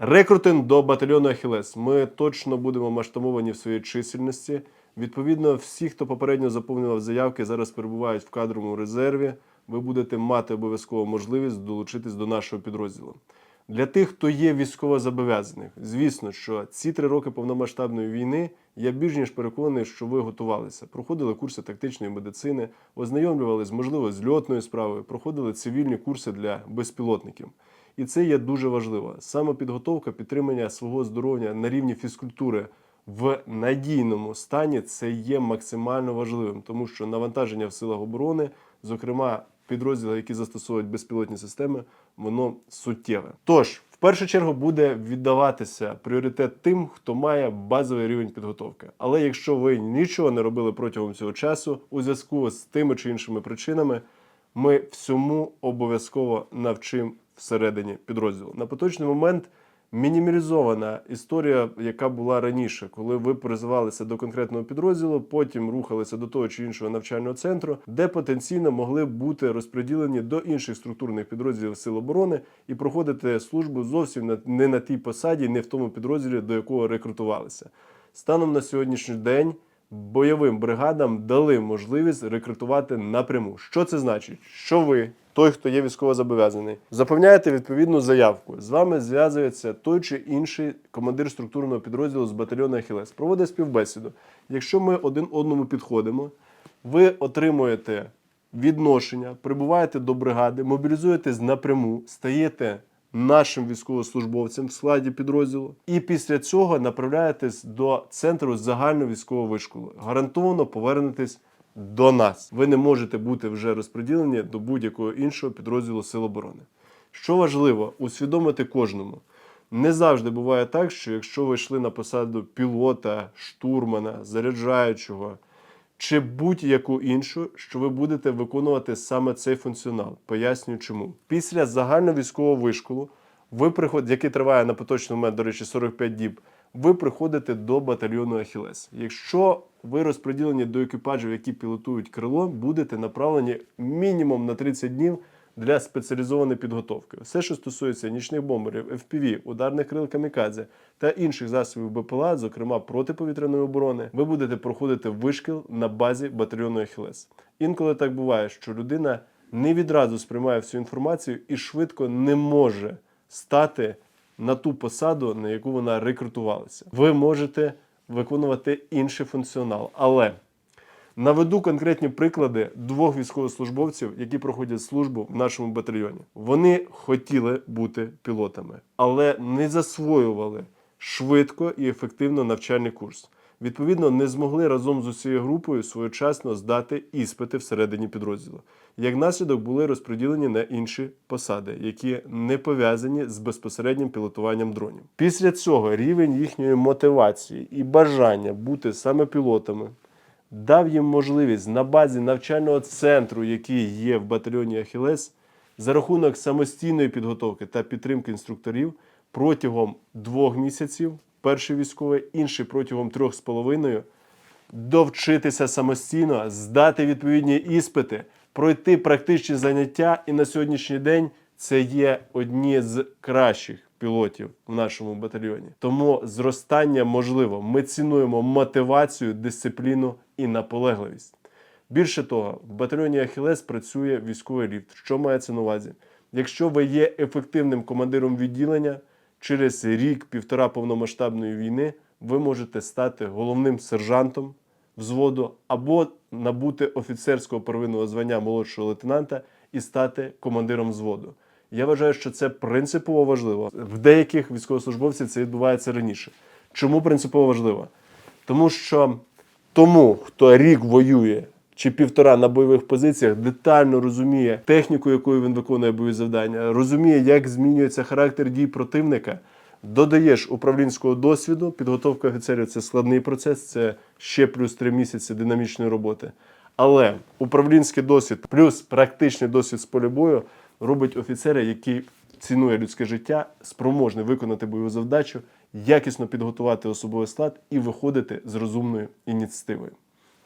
Рекрутинг до батальйону Ахілес. Ми точно будемо масштабовані в своїй чисельності. Відповідно, всі, хто попередньо заповнював заявки, зараз перебувають в кадровому резерві. Ви будете мати обов'язково можливість долучитись до нашого підрозділу. Для тих, хто є військовозобов'язаних, звісно, що ці три роки повномасштабної війни я більш ніж переконаний, що ви готувалися, проходили курси тактичної медицини, ознайомлювалися, можливо, з льотною справою, проходили цивільні курси для безпілотників. І це є дуже важливо. Саме підготовка, підтримання свого здоров'я на рівні фізкультури в надійному стані це є максимально важливим, тому що навантаження в силах оборони, зокрема підрозділи, які застосовують безпілотні системи, воно суттєве. Тож, в першу чергу буде віддаватися пріоритет тим, хто має базовий рівень підготовки. Але якщо ви нічого не робили протягом цього часу у зв'язку з тими чи іншими причинами, ми всьому обов'язково навчимо всередині підрозділу. На поточний момент мінімалізована історія, яка була раніше, коли ви призивалися до конкретного підрозділу, потім рухалися до того чи іншого навчального центру, де потенційно могли бути розподілені до інших структурних підрозділів Сил оборони і проходити службу зовсім не на тій посаді, не в тому підрозділі, до якого рекрутувалися. Станом на сьогоднішній день бойовим бригадам дали можливість рекрутувати напряму. Що це значить? Що ви, той, хто є військовозобов'язаний, заповняєте відповідну заявку. З вами зв'язується той чи інший командир структурного підрозділу з батальйону Ахілес. Проводить співбесіду. Якщо ми один одному підходимо, ви отримуєте відношення, прибуваєте до бригади, мобілізуєтесь напряму, стаєте нашим військовослужбовцем в складі підрозділу, і після цього направляєтесь до центру загального військового вишколу. Гарантовано повернетесь до нас. Ви не можете бути вже розподілені до будь-якого іншого підрозділу Сил оборони. Що важливо, усвідомити кожному. Не завжди буває так, що якщо ви йшли на посаду пілота, штурмана, заряджаючого чи будь-яку іншу, що ви будете виконувати саме цей функціонал. Пояснюю чому. Після загальновійськового вишколу, ви приход... який триває на поточний момент, до речі, 45 діб, ви приходите до батальйону Ахілес. Якщо ви розподілені до екіпажів, які пілотують крило, будете направлені мінімум на 30 днів для спеціалізованої підготовки. Все, що стосується нічних бомберів, FPV, ударних крил камікадзе та інших засобів БПЛА, зокрема протиповітряної оборони, ви будете проходити вишкіл на базі батальйону Ахілес. Інколи так буває, що людина не відразу сприймає всю інформацію і швидко не може стати на ту посаду, на яку вона рекрутувалася. Ви можете виконувати інший функціонал, але Наведу конкретні приклади двох військовослужбовців, які проходять службу в нашому батальйоні. Вони хотіли бути пілотами, але не засвоювали швидко і ефективно навчальний курс. Відповідно, не змогли разом з усією групою своєчасно здати іспити всередині підрозділу. Як наслідок були розподілені на інші посади, які не пов'язані з безпосереднім пілотуванням дронів. Після цього рівень їхньої мотивації і бажання бути саме пілотами дав їм можливість на базі навчального центру, який є в батальйоні Ахілес, за рахунок самостійної підготовки та підтримки інструкторів протягом двох місяців, перший військовий, інший протягом трьох з половиною, довчитися самостійно, здати відповідні іспити, пройти практичні заняття, і на сьогоднішній день це є одні з кращих пілотів в нашому батальйоні. Тому зростання можливо. Ми цінуємо мотивацію, дисципліну і наполегливість. Більше того, в батальйоні Ахілес працює військовий ліфт. Що мається на увазі? Якщо ви є ефективним командиром відділення, через рік-півтора повномасштабної війни ви можете стати головним сержантом взводу або набути офіцерського первинного звання молодшого лейтенанта і стати командиром взводу. Я вважаю, що це принципово важливо. В деяких військовослужбовців це відбувається раніше. Чому принципово важливо? Тому що тому, хто рік воює чи півтора на бойових позиціях, детально розуміє техніку, якою він виконує бойові завдання, розуміє, як змінюється характер дій противника. Додаєш управлінського досвіду, підготовка офіцерів це складний процес, це ще плюс три місяці динамічної роботи. Але управлінський досвід плюс практичний досвід з поля бою робить офіцера, який цінує людське життя, спроможний виконати бойову завдачу, якісно підготувати особовий склад і виходити з розумною ініціативою.